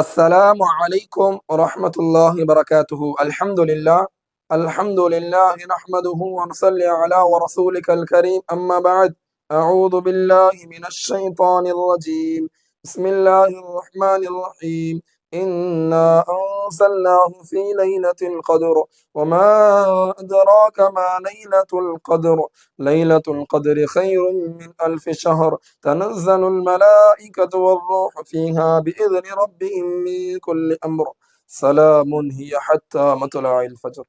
السلام عليكم ورحمة الله وبركاته. الحمد لله الحمد لله نحمده ونصلي على ورسولك الكريم. أما بعد أعوذ بالله من الشيطان الرجيم. بسم الله الرحمن الرحيم. إنا أنزلناه في ليلة القدر وما أدراك ما ليلة القدر ليلة القدر خير من ألف شهر تنزل الملائكة والروح فيها بإذن ربهم من كل أمر سلام هي حتى مطلع الفجر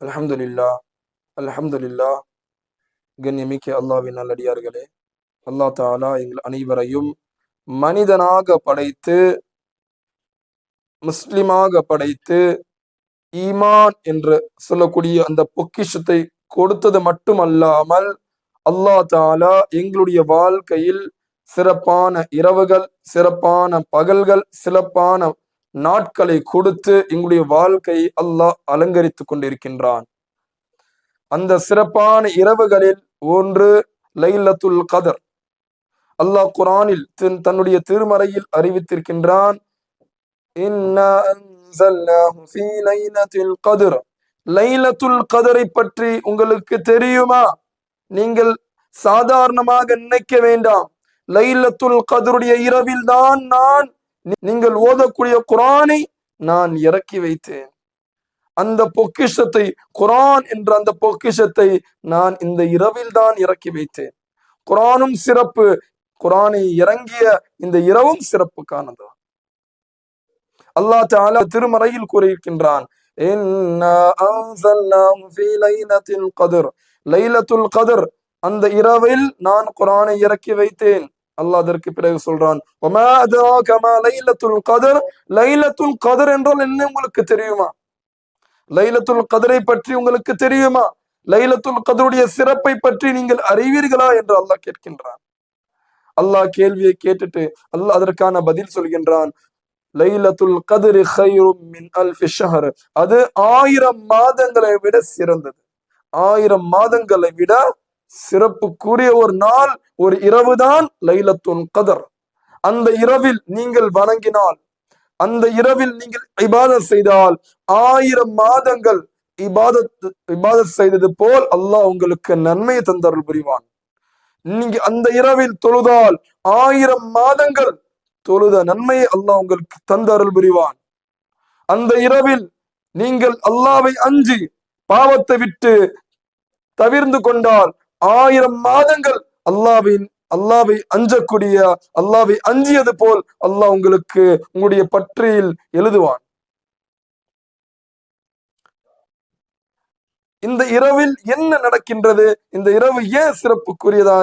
الحمد لله الحمد لله கண்ணியமிக்க அல்லாவின் நல்லடியார்களே அல்லா தாலா எங்கள் அனைவரையும் மனிதனாக படைத்து முஸ்லிமாக படைத்து ஈமான் என்று சொல்லக்கூடிய அந்த பொக்கிஷத்தை கொடுத்தது மட்டுமல்லாமல் அல்லா தாலா எங்களுடைய வாழ்க்கையில் சிறப்பான இரவுகள் சிறப்பான பகல்கள் சிறப்பான நாட்களை கொடுத்து எங்களுடைய வாழ்க்கையை அல்லாஹ் அலங்கரித்துக் கொண்டிருக்கின்றான். அந்த சிறப்பான இரவுகளில் ஒன்று லைலத்துல் கதர். அல்லாஹ் குரானில் தன்னுடைய திருமறையில் அறிவித்திருக்கின்றான் லைலத்துல் கதரை பற்றி உங்களுக்கு தெரியுமா? நீங்கள் சாதாரணமாக நினைக்க வேண்டாம். லைலத்துல் கதருடைய இரவில் தான் நான் நீங்கள் ஓதக்கூடிய குரானை நான் இறக்கி வைத்தேன். அந்த பொக்கிஷத்தை குரான் என்ற அந்த பொக்கிஷத்தை நான் இந்த இரவில் தான் இறக்கி வைத்தேன். குரானும் சிறப்பு. குரானை இறங்கிய இந்த இரவும் சிறப்புக்கானது. அல்லாஹ் தாலா திருமறையில் கூறியிருக்கின்றான். லைலத்துல் கதிர் அந்த இரவில் நான் குரானை இறக்கி வைத்தேன். அல்லாஹ் அதற்கு பிறகு சொல்றான் லைலத்துல் கதர்? லைலத்துல் கதர் என்றால் என்ன உங்களுக்கு தெரியுமா? லைலத்துல் கதரை பற்றி உங்களுக்கு தெரியுமா? லைலத்துல் கதருடைய சிறப்பை பற்றி நீங்கள் அறிவீர்களா என்று அல்லாஹ் கேட்கின்றான். அல்லாஹ் கேள்வியை கேட்டுட்டு அல்லாஹ் அதற்கான பதில் சொல்கின்றான் லைலத்துல் கதிர் மின் அல்ஃபி ஷஹர். அது ஆயிரம் மாதங்களை விட சிறந்தது. ஆயிரம் மாதங்களை விட சிறப்புக்குரிய ஒரு நாள் ஒரு இரவுதான் லைலத்துல் கதர். அந்த இரவில் நீங்கள் வணங்கினால் அந்த இரவில் நீங்கள் இபாதத் செய்தால் ஆயிரம் மாதங்கள் இபாதத் இபாதத் செய்தது போல் அல்லாஹ் உங்களுக்கு நன்மையை தந்தருள் புரிவான். நீங்க அந்த இரவில் தொழுதால் ஆயிரம் மாதங்கள் தொழுத நன்மையை அல்லாஹ் உங்களுக்கு தந்த அருள் புரிவான் அந்த இரவில் நீங்கள் அல்லாவை அஞ்சி பாவத்தை விட்டு தவிர்ந்து கொண்டால் ஆயிரம் மாதங்கள் அல்லாவின் அல்லாவை அஞ்சக்கூடிய அல்லாவை அஞ்சியது போல் அல்லாஹ் உங்களுக்கு உங்களுடைய பற்றியில் எழுதுவான். இந்த இரவில் என்ன நடக்கின்றது? இந்த இரவு ஏன் சிறப்புக்குரியதா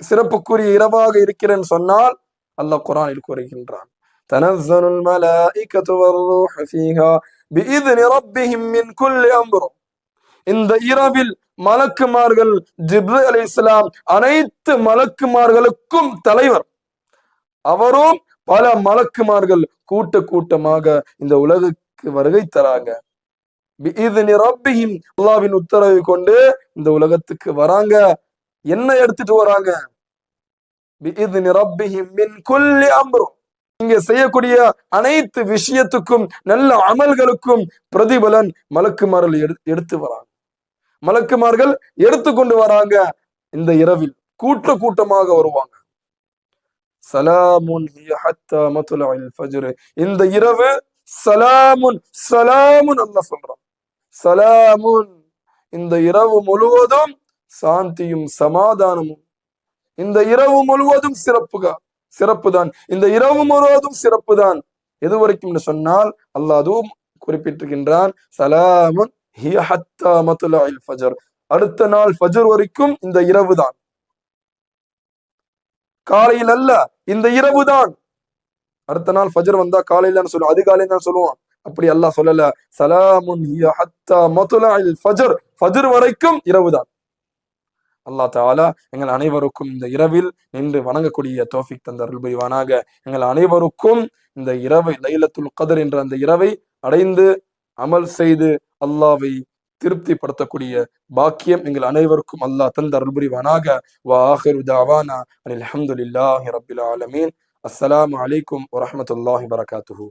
சிறப்புக்குரிய இரவாக இருக்கிறேன்னு சொன்னால் அல்லாஹ் குரானில் கூறுகின்றான் تنزل الملائكة والروح فيها بإذن ربهم من كل أمر இந்த இரவில் மலக்குமார்கள் ஜிப்ரு அலி இஸ்லாம் அனைத்து மலக்குமார்களுக்கும் தலைவர் அவரும் பல மலக்குமார்கள் கூட்ட கூட்டமாக இந்த உலகுக்கு வருகை தராங்க அல்லாவின் உத்தரவை கொண்டு இந்த உலகத்துக்கு வராங்க என்ன எடுத்துட்டு வராங்க இங்க செய்யக்கூடிய அனைத்து விஷயத்துக்கும் நல்ல அமல்களுக்கும் பிரதிபலன் மலக்குமார்கள் எடுத்து வராங்க. மலக்குமார்கள் எடுத்துக்கொண்டு வராங்க இந்த இரவில். கூட்ட கூட்டமாக வருவாங்க. சலாமுன் இந்த இரவு சலாமுன் சலாமுன் அல்ல சொல்றான். சலாமுன். இந்த இரவு முழுவதும் சாந்தியும் சமாதானமும் இந்த இரவு முழுவதும் சிறப்புக சிறப்பு தான் இந்த இரவு முழுவதும் சிறப்பு தான் எது வரைக்கும் சொன்னால் அல்லாஹ் அதுவும் குறிப்பிட்டிருக்கின்றான் அடுத்த நாள் ஃபஜர் வரைக்கும் இந்த இரவு தான் காலையில் அல்ல இந்த இரவு தான் அடுத்த நாள் ஃபஜர் வந்தா காலையில சொல்லுவோம் அதிகாலையில் தான் சொல்லுவோம். அப்படி அல்லாஹ் சொல்லல சலாமுன் ஃபஜர். ஃபஜர் வரைக்கும் இரவு தான் அல்லாஹ் தாலா எங்கள் அனைவருக்கும் இந்த இரவில் நின்று வணங்கக்கூடிய தோஃபிக் தந்த அருள் புரிவானாக. எங்கள் அனைவருக்கும் இந்த இரவை லைலத்துல் கதர் என்ற அந்த இரவை அடைந்து அமல் செய்து அல்லாவை திருப்திப்படுத்தக்கூடிய பாக்கியம் எங்கள் அனைவருக்கும் அல்லாஹ் தந்த அருள் புரிவானாக. வாஹிரு தாவானா அனில் அஹமதுல்லாஹி ரபில் ஆலமீன். அஸ்ஸலாமு அலைக்கும் வரகாத்துஹூ